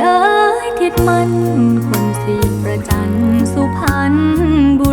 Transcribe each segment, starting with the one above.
เอ๋ยทิดมันคนสีประจันสุพรรณบุ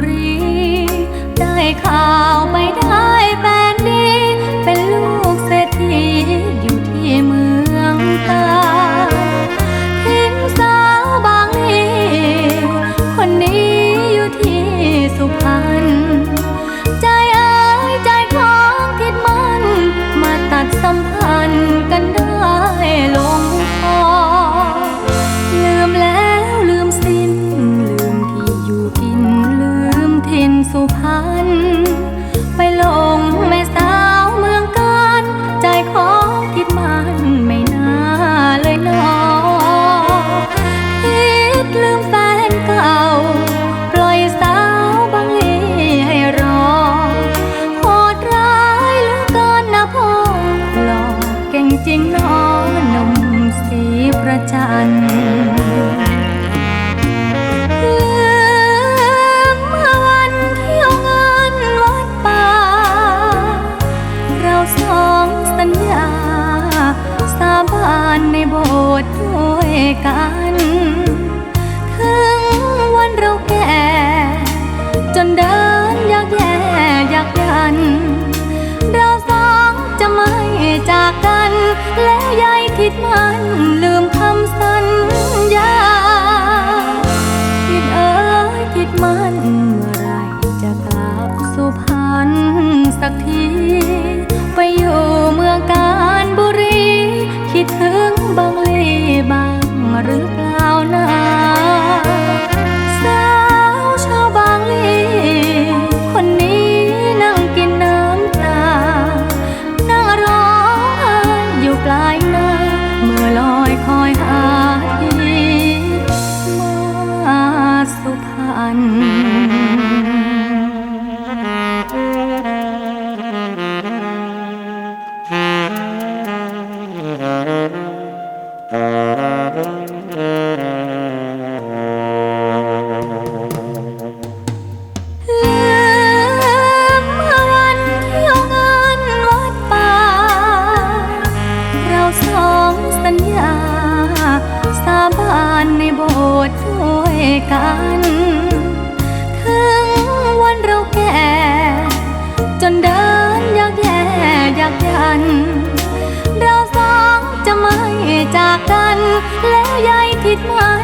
กัน ถึงวันเราแก่ จนเดินอยากแย่อยากยัน เราสองจะไม่จากกัน แล้วยายคิดม นลื่อวันเที่ยวงานวัดปเราสองสัญญา สาบานในโบสถ์ด้วยกันากกัน แล้วยายผิดหมา